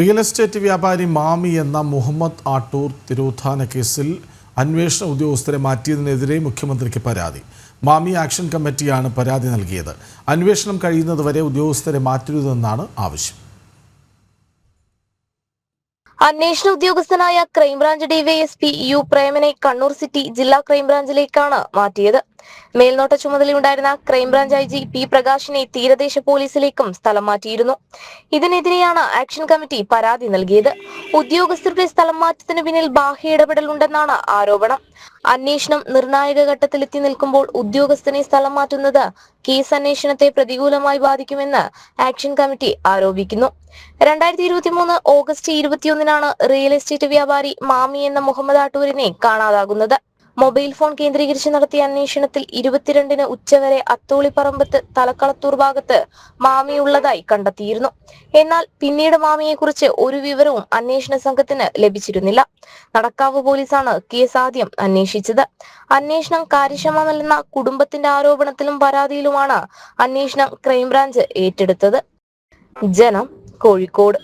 Real estate വ്യാപാരി മാമി എന്ന മുഹമ്മദ് ആട്ടൂർ തിരോധാന കേസിൽ അന്വേഷണ ഉദ്യോഗസ്ഥരെ മാറ്റിയതിനെതിരെ മുഖ്യമന്ത്രിക്ക് പരാതി. മാമി ആക്ഷൻ കമ്മിറ്റിയാണ് പരാതി നൽകിയത്. അന്വേഷണം കഴിയുന്നതുവരെ ഉദ്യോഗസ്ഥരെ മാറ്റരുതെന്നാണ് ആവശ്യം. അന്വേഷണ ഉദ്യോഗസ്ഥനായ crime branch D Y S P U പ്രേമനെ Kannur city ജില്ലാ ക്രൈംബ്രാഞ്ചിലേക്കാണ് മാറ്റിയത്. മേൽനോട്ട ചുമതലയുണ്ടായിരുന്ന crime branch I G P പ്രകാശിനെ തീരദേശ പോലീസിലേക്കും സ്ഥലം മാറ്റിയിരുന്നു. ഇതിനെതിരെയാണ് ആക്ഷൻ കമ്മിറ്റി പരാതി നൽകിയത്. ഉദ്യോഗസ്ഥരുടെ സ്ഥലം മാറ്റത്തിന് പിന്നിൽ ബാഹ്യ ഇടപെടലുണ്ടെന്നാണ് ആരോപണം. അന്വേഷണം നിർണായക ഘട്ടത്തിലെത്തി നിൽക്കുമ്പോൾ ഉദ്യോഗസ്ഥനെ സ്ഥലം മാറ്റുന്നത് കേസ് അന്വേഷണത്തെ പ്രതികൂലമായി ബാധിക്കുമെന്ന് ആക്ഷൻ കമ്മിറ്റി ആരോപിക്കുന്നു. രണ്ടായിരത്തി ഇരുപത്തി മൂന്ന് ഓഗസ്റ്റ് ഇരുപത്തിയൊന്നിനാണ് റിയൽ എസ്റ്റേറ്റ് വ്യാപാരി മാമി എന്ന മുഹമ്മദ് ആട്ടൂരിനെ കാണാതാകുന്നത്. മൊബൈൽ ഫോൺ കേന്ദ്രീകരിച്ച് നടത്തിയ അന്വേഷണത്തിൽ ഇരുപത്തിരണ്ടിന് ഉച്ചവരെ അത്തോളിപ്പറമ്പത്ത് തലക്കളത്തൂർ ഭാഗത്ത് മാമിയുള്ളതായി കണ്ടെത്തിയിരുന്നു. എന്നാൽ പിന്നീട് മാമിയെക്കുറിച്ച് ഒരു വിവരവും അന്വേഷണ സംഘത്തിന് ലഭിച്ചിരുന്നില്ല. നടക്കാവ് പോലീസാണ് കേസ് ആദ്യം അന്വേഷിച്ചത്. അന്വേഷണം കാര്യക്ഷമമല്ലെന്ന കുടുംബത്തിന്റെ ആരോപണത്തിലും പരാതിയിലുമാണ് അന്വേഷണം ക്രൈംബ്രാഞ്ച് ഏറ്റെടുത്തത്. ജനം കോഴിക്കോട്.